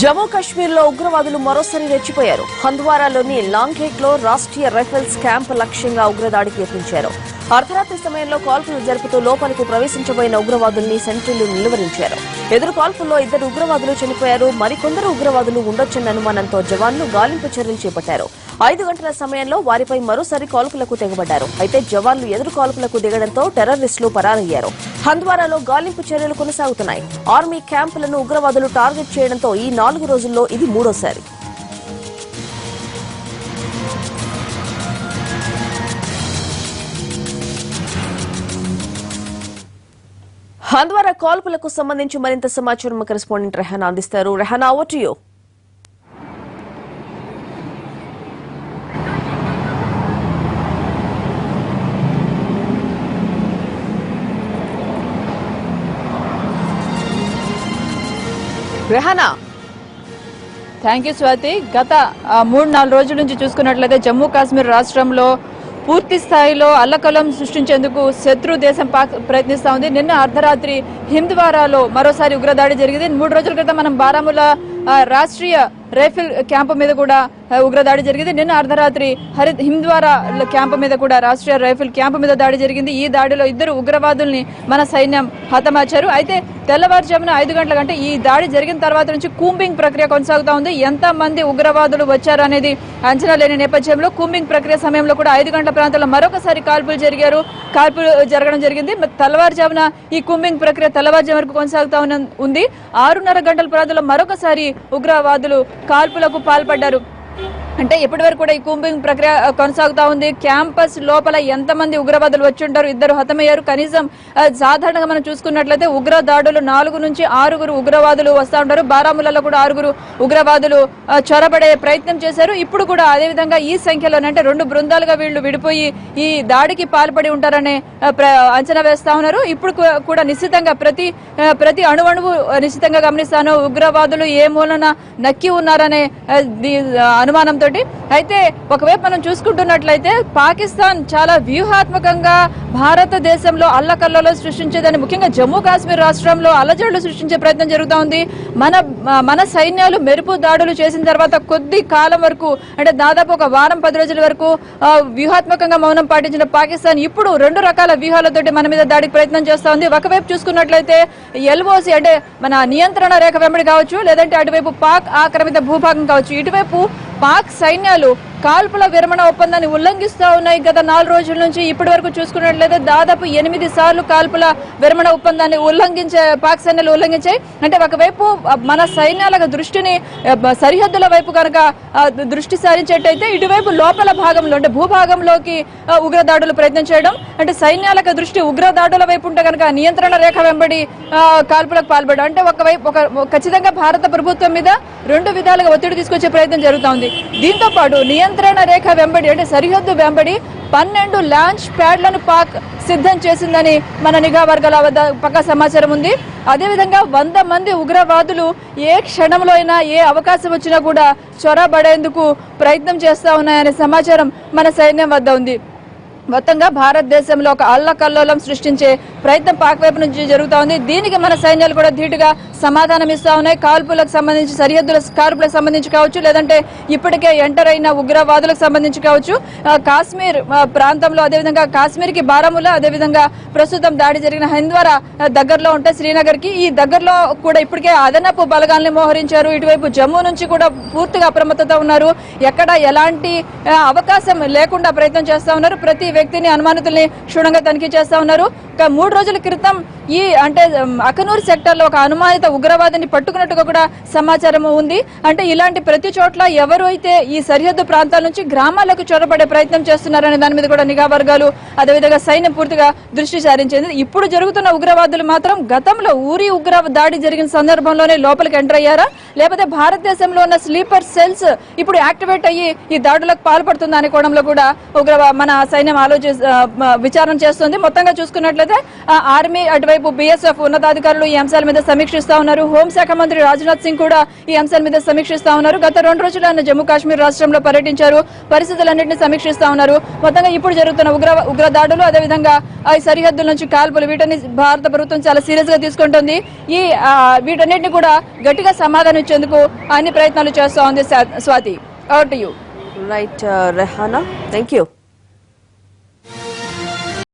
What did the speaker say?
జమ్మూ కాశ్మీర్లో ఉగ్రవాదులు మరోసారి రెచ్చిపోయారు. హంద్వారాలోని లాంఘేట్లో రాష్ట్రీయ రైఫిల్స్ క్యాంప్ లక్ష్యంగా ఉగ్రదాడికి యత్నించారు. అర్ధరాత్రి సమయంలో కాల్పులు జరుపుతూ లోపలికి ప్రవేశించబోయిన ఉగ్రవాదుల్ని సెంట్రీలు నిలువరించారు. ఎదురు కాల్పుల్లో ఇద్దరు ఉగ్రవాదులు చనిపోయారు. మరికొందరు ఉగ్రవాదులు ఉండొచ్చన్న అనుమానంతో జవాన్లు గాలింపు చర్యలు చేపట్టారు. ఐదు గంటల సమయంలో వారిపై మరోసారి కాల్పులకు తెగబడ్డారు. అయితే జవాన్లు ఎదురు కాల్పులకు దిగడంతో టెర్రరిస్టులు పరారయ్యారు. హంద్వారాలో గాలింపు చర్యలు కొనసాగుతున్నాయి. ఆర్మీ క్యాంపులను ఉగ్రవాదులు టార్గెట్ చేయడంతో ఈ నాలుగు రోజుల్లో ఇది మూడోసారి. హంద్వారా కాల్పులకు సంబంధించి మరింత సమాచారం మా కరెస్పాండెంట్ రెహానా అందిస్తారు. రెహానా ఓటు రెహానా థ్యాంక్ యూ స్వాతి. గత మూడు నాలుగు రోజుల నుంచి చూసుకున్నట్లయితే జమ్మూ కాశ్మీర్ రాష్ట్రంలో పూర్తి స్థాయిలో అల్లకలం సృష్టించేందుకు శత్రు దేశం పాక్ ప్రయత్నిస్తా ఉంది. నిన్న అర్ధరాత్రి హింద్వారాలో మరోసారి ఉగ్రదాడి జరిగింది. మూడు రోజుల క్రితం మనం బారాముల రాష్ట్రీయ రైఫిల్ క్యాంపు మీద కూడా ఉగ్రదాడి జరిగింది. నిన్న అర్ధరాత్రి హరి హింద్వారా క్యాంపు మీద కూడా రాష్ట్రీయ రైఫిల్ క్యాంపు మీద దాడి జరిగింది. ఈ దాడిలో ఇద్దరు ఉగ్రవాదుల్ని మన సైన్యం హతమార్చారు. అయితే తెల్లవారుజామున ఐదు గంటల కంటే ఈ దాడి జరిగిన తర్వాత నుంచి కూంబింగ్ ప్రక్రియ కొనసాగుతూ ఉంది. ఎంతమంది ఉగ్రవాదులు వచ్చారు అనేది అంచనా లేని నేపథ్యంలో కూంబింగ్ ప్రక్రియ సమయంలో కూడా ఐదు గంటల ప్రాంతంలో మరొకసారి కాల్పులు జరిగారు. కాల్పులు జరగడం జరిగింది. తెల్లవారుజామున ఈ కూంబింగ్ ప్రక్రియ తెల్లవారుజాము వరకు కొనసాగుతూ ఉంది. ఆరున్నర గంటల ప్రాంతంలో మరొకసారి ఉగ్రవాదులు కాల్పులకు పాల్పడ్డారు. అంటే ఇప్పటి వరకు కూడా ఈ కూంబింగ్ ప్రక్రియ కొనసాగుతా ఉంది. క్యాంపస్ లోపల ఎంతమంది ఉగ్రవాదులు వచ్చి ఉంటారు ఇద్దరు హతమయ్యారు. కనీసం సాధారణంగా మనం చూసుకున్నట్లయితే ఉగ్ర దాడులు నాలుగు నుంచి ఆరుగురు ఉగ్రవాదులు వస్తూ ఉంటారు బారాములలో కూడా ఆరుగురు ఉగ్రవాదులు చొరబడే ప్రయత్నం చేశారు. ఇప్పుడు కూడా అదేవిధంగా ఈ సంఖ్యలోనే అంటే రెండు బృందాలుగా వీళ్ళు విడిపోయి ఈ దాడికి పాల్పడి ఉంటారనే ప్ర- అంచనా వేస్తా ఉన్నారు. ఇప్పుడు కూడా నిశ్చితంగా ప్రతి ప్రతి అణువణువు నిశ్చితంగా గమనిస్తాను. ఉగ్రవాదులు ఏ మూలన నక్కి ఉన్నారనే అనుమానం దీ- అయితే ఒకవైపు మనం చూసుకుంటున్నట్లయితే పాకిస్తాన్ చాలా వ్యూహాత్మకంగా భారతదేశంలో అల్లకల్లలో సృష్టించేదని ముఖ్యంగా జమ్మూ కాశ్మీర్ రాష్ట్రంలో అలజడులు సృష్టించే ప్రయత్నం జరుగుతూ ఉంది. మన మన సైన్యాలు మెరుపు దాడులు చేసిన తర్వాత కొద్ది కాలం వరకు అంటే దాదాపు ఒక వారం పది రోజుల వరకు వ్యూహాత్మకంగా మౌనం పాటించిన పాకిస్తాన్ ఇప్పుడు రెండు రకాల వ్యూహాలతోటి మన మీద దాడికి ప్రయత్నం చేస్తూ ఉంది. ఒకవైపు చూసుకున్నట్లయితే ఎల్ఓసి అంటే మన నియంత్రణ రేఖ వెంబడి కావచ్చు లేదంటే అటువైపు పాక్ ఆక్రమిత భూభాగం కావచ్చు. ఇటువైపు పాక్ సైన్యాలు కాల్పుల విరమణ ఒప్పందాన్ని ఉల్లంఘిస్తూ ఉన్నాయి గత నాలుగు రోజుల నుంచి. ఇప్పటి వరకు చూసుకున్నట్లయితే దాదాపు ఎనిమిది సార్లు కాల్పుల విరమణ ఒప్పందాన్ని ఉల్లంఘించే పాక్ సైన్యాలు ఉల్లంఘించాయి. అంటే ఒకవైపు మన సైన్యాల దృష్టిని సరిహద్దుల వైపు కనుక దృష్టి సారించేటైతే ఇటువైపు లోపల భాగంలో అంటే భూభాగంలోకి ఉగ్రదాడులు ప్రయత్నం చేయడం అంటే సైన్యాలకు దృష్టి ఉగ్రదాడుల వైపు ఉంటే కనుక నియంత్రణ రేఖ వెంబడి కాల్పులకు పాల్పడడం. అంటే ఒకవైపు ఒక ఖచ్చితంగా భారత ప్రభుత్వం మీద రెండు విధాలుగా ఒత్తిడి తీసుకొచ్చే ప్రయత్నం జరుగుతూ ఉంది. దీంతో పాటు నియంత్రణ రేఖ వెంబడి అంటే సరిహద్దు వెంబడి పన్నెండు లాంచ్ ప్యాడ్లను పాక్ సిద్ధం చేసిందని మన నిఘా వర్గాల వద్ద పక్క సమాచారం ఉంది. అదేవిధంగా వంద మంది ఉగ్రవాదులు ఏ క్షణంలో అయినా ఏ అవకాశం వచ్చినా కూడా చొరబడేందుకు ప్రయత్నం చేస్తా ఉన్నాయనే సమాచారం మన సైన్యం వద్ద ఉంది. మొత్తంగా భారతదేశంలో ఒక అల్లకల్లోలం సృష్టించే ప్రయత్నం పాక్ వైపు నుంచి జరుగుతూ ఉంది దీనికి మన సైన్యాలు కూడా ధీటుగా సమాధానం ఇస్తా ఉన్నాయి. కాల్పులకు సంబంధించి సరిహద్దుల కాల్పులకు సంబంధించి కావచ్చు లేదంటే ఇప్పటికే ఎంటర్ అయిన ఉగ్రవాదులకు సంబంధించి కావచ్చు. కాశ్మీర్ ప్రాంతంలో అదేవిధంగా కాశ్మీర్కి బారాముల అదేవిధంగా ప్రస్తుతం దాడి జరిగిన హంద్వారా దగ్గరలో ఉంటే శ్రీనగర్కి ఈ దగ్గరలో కూడా ఇప్పటికే అదనపు బలగాల్ని మోహరించారు. ఇటువైపు జమ్మూ నుంచి కూడా పూర్తిగా అప్రమత్తత ఉన్నారు. ఎక్కడ ఎలాంటి అవకాశం లేకుండా ప్రయత్నం చేస్తూ ఉన్నారు. ప్రతి వ్యక్తిని అనుమానితుల్ని క్షుణ్ణంగా తనిఖీ చేస్తా ఉన్నారు. ఒక మూడు రోజుల క్రితం ఈ అంటే అకనూరు సెక్టర్లో ఒక అనుమానిత ఉగ్రవాదిని పట్టుకున్నట్టుగా కూడా సమాచారం ఉంది. అంటే ఇలాంటి ప్రతి చోట్ల ఎవరు అయితే ఈ సరిహద్దు ప్రాంతాల నుంచి గ్రామాలకు చొరబడే ప్రయత్నం చేస్తున్నారనే దాని మీద కూడా నిఘా వర్గాలు అదేవిధంగా సైన్యం పూర్తిగా దృష్టి సారించింది. ఇప్పుడు జరుగుతున్న ఉగ్రవాదులు మాత్రం గతంలో ఊరి ఉగ్ర దాడి జరిగిన సందర్భంలోనే లోపలికి ఎంటర్ అయ్యారా? లేకపోతే భారతదేశంలో ఉన్న స్లీపర్ సెల్స్ ఇప్పుడు యాక్టివేట్ అయ్యి ఈ దాడులకు పాల్పడుతుందా అనే కోణంలో కూడా ఉగ్ర మన సైన్యం ఆలోచి విచారణ చేస్తుంది. మొత్తంగా చూసుకున్నట్లయితే ఆ, ఆర్మీ అటువైపు మరోవైపు బీఎస్ఎఫ్ ఉన్నతాధికారులు ఈ అంశాల మీద సమీక్షిస్తా ఉన్నారు. హోంశాఖ మంత్రి రాజ్నాథ్ సింగ్ కూడా ఈ అంశాల మీద సమీక్షిస్తా ఉన్నారు. గత రెండు రోజులు ఆయన జమ్మూ కాశ్మీర్ రాష్ట్రంలో పర్యటించారు. పరిస్థితులన్నింటినీ సమీక్షిస్తా ఉన్నారు. మొత్తంగా ఇప్పుడు జరుగుతున్న ఉగ్ర ఉగ్ర దాడులు అదేవిధంగా ఆ సరిహద్దుల నుంచి కాల్పులు వీటిని భారత ప్రభుత్వం చాలా సీరియస్గా తీసుకుంటుంది. ఈ ఆ, వీటన్నిటిని కూడా గట్టిగా సమాధానం ఇచ్చేందుకు అన్ని ప్రయత్నాలు చేస్తా ఉంది స్వా- Swathi. Out you right Rehana thank you